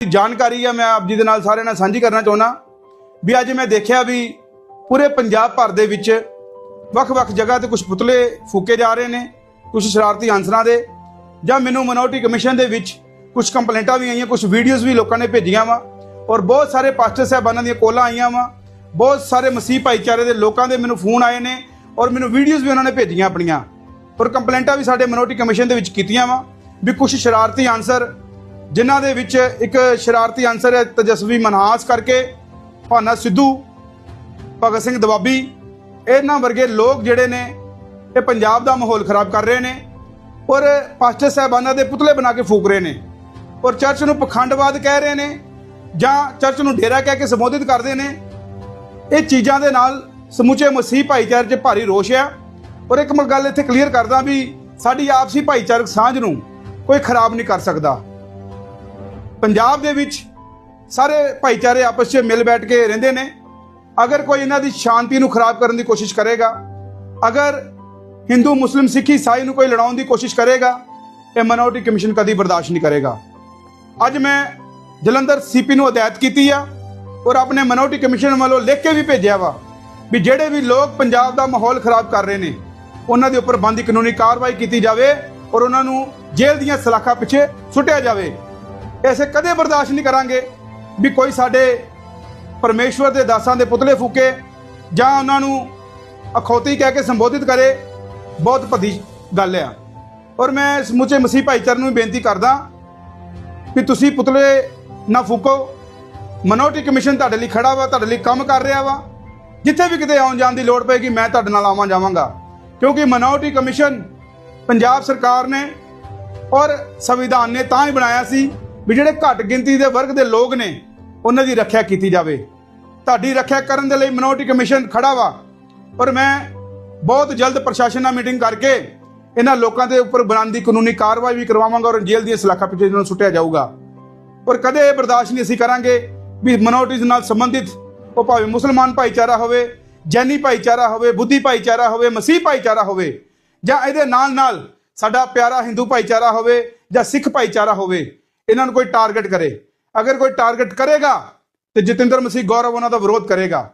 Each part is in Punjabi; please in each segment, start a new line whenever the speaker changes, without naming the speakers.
ਜਾਣਕਾਰੀ ਆ, ਮੈਂ ਆਪ ਜੀ ਦੇ ਨਾਲ ਸਾਰਿਆਂ ਨਾਲ ਸਾਂਝੀ ਕਰਨਾ ਚਾਹੁੰਦਾ। ਵੀ ਅੱਜ ਮੈਂ ਦੇਖਿਆ ਵੀ ਪੂਰੇ ਪੰਜਾਬ ਭਰ ਦੇ ਵਿੱਚ ਵੱਖ-ਵੱਖ ਜਗ੍ਹਾ ਤੇ ਕੁਝ ਪੁਤਲੇ ਫੂਕੇ ਜਾ ਰਹੇ ਨੇ ਕੁਝ ਸ਼ਰਾਰਤੀ ਅਨਸਰਾਂ ਦੇ, ਜਾਂ ਮੈਨੂੰ ਮਿਨੋਰਟੀ ਕਮਿਸ਼ਨ ਦੇ ਵਿੱਚ ਕੁਝ ਕੰਪਲੇਂਟਾਂ ਵੀ ਆਈਆਂ ਕੁਝ ਵੀਡੀਓਜ਼ ਵੀ ਲੋਕਾਂ ਨੇ ਭੇਜੀਆਂ ਵਾ, ਔਰ ਬਹੁਤ ਸਾਰੇ ਪਾਸਟਰ ਸਾਹਿਬਾਨਾਂ ਦੀਆਂ ਕੋਲਾਂ ਆਈਆਂ ਵਾ, ਬਹੁਤ ਸਾਰੇ ਮਸੀਹ ਭਾਈਚਾਰੇ ਦੇ ਲੋਕਾਂ ਦੇ ਮੈਨੂੰ ਫੋਨ ਆਏ ਨੇ, ਔਰ ਮੈਨੂੰ ਵੀਡੀਓਜ਼ ਵੀ ਉਹਨਾਂ ਨੇ ਭੇਜੀਆਂ ਆਪਣੀਆਂ, ਔਰ ਕੰਪਲੇਂਟਾਂ ਵੀ ਸਾਡੇ ਮਨੋਰਟੀ ਕਮਿਸ਼ਨ ਦੇ ਵਿੱਚ ਕੀਤੀਆਂ ਵਾ, ਵੀ ਕੁਝ ਸ਼ਰਾਰਤੀ ਅਨਸਰ ਜਿਨ੍ਹਾਂ ਦੇ ਵਿੱਚ ਇੱਕ ਸ਼ਰਾਰਤੀ ਅਨਸਰ ਹੈ, ਤਜਸਵੀ ਮਨਹਾਸ ਕਰਕੇ, ਭਾਨਾ ਸਿੱਧੂ, ਭਗਤ ਸਿੰਘ ਦਵਾਬੀ। ਇਹਨਾਂ ਵਰਗੇ ਲੋਕ ਜਿਹੜੇ ਨੇ, ਇਹ ਪੰਜਾਬ ਦਾ ਮਾਹੌਲ ਖਰਾਬ ਕਰ ਰਹੇ ਨੇ ਔਰ ਪਾਸਟਰ ਸਾਹਿਬਾਨਾਂ ਦੇ ਪੁਤਲੇ ਬਣਾ ਕੇ ਫੂਕ ਰਹੇ ਨੇ ਔਰ ਚਰਚ ਨੂੰ ਪਖੰਡਵਾਦ ਕਹਿ ਰਹੇ ਨੇ ਜਾਂ ਚਰਚ ਨੂੰ ਡੇਰਾ ਕਹਿ ਕੇ ਸੰਬੋਧਿਤ ਕਰਦੇ ਨੇ। ਇਹ ਚੀਜ਼ਾਂ ਦੇ ਨਾਲ ਸਮੁੱਚੇ ਮਸੀਹ ਭਾਈਚਾਰੇ 'ਚ ਭਾਰੀ ਰੋਸ਼ ਆ ਔਰ ਇੱਕ ਮੈਂ ਗੱਲ ਇੱਥੇ ਕਲੀਅਰ ਕਰਦਾ ਵੀ ਸਾਡੀ ਆਪਸੀ ਭਾਈਚਾਰਕ ਸਾਂਝ ਨੂੰ ਕੋਈ ਖਰਾਬ ਨਹੀਂ ਕਰ ਸਕਦਾ। ਪੰਜਾਬ ਦੇ ਵਿੱਚ ਸਾਰੇ ਭਾਈਚਾਰੇ ਆਪਸ 'ਚ ਮਿਲ ਬੈਠ ਕੇ ਰਹਿੰਦੇ ਨੇ। ਅਗਰ ਕੋਈ ਇਹਨਾਂ ਦੀ ਸ਼ਾਂਤੀ ਨੂੰ ਖਰਾਬ ਕਰਨ ਦੀ ਕੋਸ਼ਿਸ਼ ਕਰੇਗਾ, ਅਗਰ ਹਿੰਦੂ, ਮੁਸਲਿਮ, ਸਿੱਖ, ਈਸਾਈ ਨੂੰ ਕੋਈ ਲੜਾਉਣ ਦੀ ਕੋਸ਼ਿਸ਼ ਕਰੇਗਾ, ਇਹ ਮਿਨੋਰਟੀ ਕਮਿਸ਼ਨ ਕਦੀ ਬਰਦਾਸ਼ਤ ਨਹੀਂ ਕਰੇਗਾ। ਅੱਜ ਮੈਂ ਜਲੰਧਰ ਸੀਪੀ ਨੂੰ ਹਦਾਇਤ ਕੀਤੀ ਆ ਔਰ ਆਪਣੇ ਮਿਨੋਰਟੀ ਕਮਿਸ਼ਨ ਵੱਲੋਂ ਲਿਖ ਕੇ ਵੀ ਭੇਜਿਆ ਵਾ ਵੀ ਜਿਹੜੇ ਵੀ ਲੋਕ ਪੰਜਾਬ ਦਾ ਮਾਹੌਲ ਖਰਾਬ ਕਰ ਰਹੇ ਨੇ, ਉਹਨਾਂ ਦੇ ਉੱਪਰ ਬੰਦੀ ਕਾਨੂੰਨੀ ਕਾਰਵਾਈ ਕੀਤੀ ਜਾਵੇ ਔਰ ਉਹਨਾਂ ਨੂੰ ਜੇਲ੍ਹ ਦੀਆਂ ਸਲਾਖਾਂ ਪਿੱਛੇ ਸੁੱਟਿਆ ਜਾਵੇ। ਐਸੇ ਕਦੇ ਬਰਦਾਸ਼ਤ ਨਹੀਂ ਕਰਾਂਗੇ ਵੀ ਕੋਈ ਸਾਡੇ ਪਰਮੇਸ਼ਵਰ ਦੇ ਦਾਸਾਂ ਦੇ ਪੁਤਲੇ ਫੂਕੇ ਜਾਂ ਉਹਨਾਂ ਨੂੰ ਅਖੌਤੀ ਕਹਿ ਕੇ ਸੰਬੋਧਿਤ ਕਰੇ, ਬਹੁਤ ਭੱਦੀ ਗੱਲ ਆ। ਔਰ ਮੈਂ ਸਮੁੱਚੇ ਮਸੀਹ ਭਾਈਚਾਰੇ ਨੂੰ ਬੇਨਤੀ ਕਰਦਾ ਕਿ ਤੁਸੀਂ ਪੁਤਲੇ ਨਾ ਫੂਕੋ। ਮਨੋਰਟੀ ਕਮਿਸ਼ਨ ਤੁਹਾਡੇ ਲਈ ਖੜਾ ਵਾ, ਤੁਹਾਡੇ ਲਈ ਕੰਮ ਕਰ ਰਿਹਾ ਵਾ। ਜਿੱਥੇ ਵੀ ਕਿਤੇ ਆਉਣ ਜਾਣ ਦੀ ਲੋੜ ਪਏਗੀ, ਮੈਂ ਤੁਹਾਡੇ ਨਾਲ ਆਵਾਂ ਜਾਵਾਂਗਾ। ਕਿਉਂਕਿ ਮਨੋਰਟੀ ਕਮਿਸ਼ਨ ਪੰਜਾਬ ਸਰਕਾਰ ਨੇ ਔਰ ਸੰਵਿਧਾਨ ਨੇ ਤਾਂ ਹੀ ਬਣਾਇਆ ਸੀ ਵੀ ਜਿਹੜੇ ਘੱਟ ਗਿਣਤੀ ਦੇ ਵਰਗ ਦੇ ਲੋਕ ਨੇ, ਉਹਨਾਂ ਦੀ ਰੱਖਿਆ ਕੀਤੀ ਜਾਵੇ। ਤੁਹਾਡੀ ਰੱਖਿਆ ਕਰਨ ਦੇ ਲਈ ਮਨੋਰਟੀ ਕਮਿਸ਼ਨ ਖੜਾ ਵਾ। ਔਰ ਮੈਂ ਬਹੁਤ ਜਲਦ ਪ੍ਰਸ਼ਾਸਨ ਨਾਲ ਮੀਟਿੰਗ ਕਰਕੇ ਇਹਨਾਂ ਲੋਕਾਂ ਦੇ ਉੱਪਰ ਬਣਾਉਣ ਕਾਨੂੰਨੀ ਕਾਰਵਾਈ ਵੀ ਕਰਵਾਵਾਂਗਾ ਔਰ ਜੇਲ੍ਹ ਦੀਆਂ ਸਲਾਖਾਂ ਪਿੱਛੇ ਇਹਨਾਂ ਨੂੰ ਸੁੱਟਿਆ ਜਾਊਗਾ। ਔਰ ਕਦੇ ਇਹ ਬਰਦਾਸ਼ਤ ਨਹੀਂ ਅਸੀਂ ਕਰਾਂਗੇ ਵੀ ਮਿਨੋਰਟੀਜ਼ ਨਾਲ ਸੰਬੰਧਿਤ ਉਹ ਭਾਵੇਂ ਮੁਸਲਮਾਨ ਭਾਈਚਾਰਾ ਹੋਵੇ, ਜੈਨੀ ਭਾਈਚਾਰਾ ਹੋਵੇ, ਬੁੱਧੀ ਭਾਈਚਾਰਾ ਹੋਵੇ, ਮਸੀਹ ਭਾਈਚਾਰਾ ਹੋਵੇ, ਜਾਂ ਇਹਦੇ ਨਾਲ ਨਾਲ ਸਾਡਾ ਪਿਆਰਾ ਹਿੰਦੂ ਭਾਈਚਾਰਾ ਹੋਵੇ ਜਾਂ ਸਿੱਖ ਭਾਈਚਾਰਾ ਹੋਵੇ ਇਹਨਾਂ ਨੂੰ ਕੋਈ ਟਾਰਗੇਟ ਕਰੇ। ਅਗਰ ਕੋਈ ਟਾਰਗੇਟ ਕਰੇਗਾ, ਤੇ ਜਤਿੰਦਰ ਮਸੀਹ ਗੌਰਵ ਉਹਨਾਂ ਦਾ ਵਿਰੋਧ ਕਰੇਗਾ।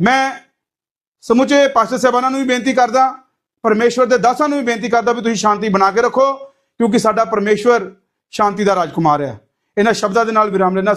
ਮੈਂ ਸਮੁੱਚੇ ਪਾਸਟਰ ਸਾਹਿਬਾਨਾਂ ਨੂੰ ਵੀ ਬੇਨਤੀ ਕਰਦਾ, ਪਰਮੇਸ਼ਵਰ ਦੇ ਦਾਸਾਂ ਨੂੰ ਵੀ ਬੇਨਤੀ ਕਰਦਾ ਵੀ ਤੁਸੀਂ ਸ਼ਾਂਤੀ ਬਣਾ ਕੇ ਰੱਖੋ, ਕਿਉਂਕਿ ਸਾਡਾ ਪਰਮੇਸ਼ਵਰ ਸ਼ਾਂਤੀ ਦਾ ਰਾਜਕੁਮਾਰ ਹੈ। ਇਹਨਾਂ ਸ਼ਬਦਾਂ ਦੇ ਨਾਲ ਵਿਰਾਮ ਲੈਣਾ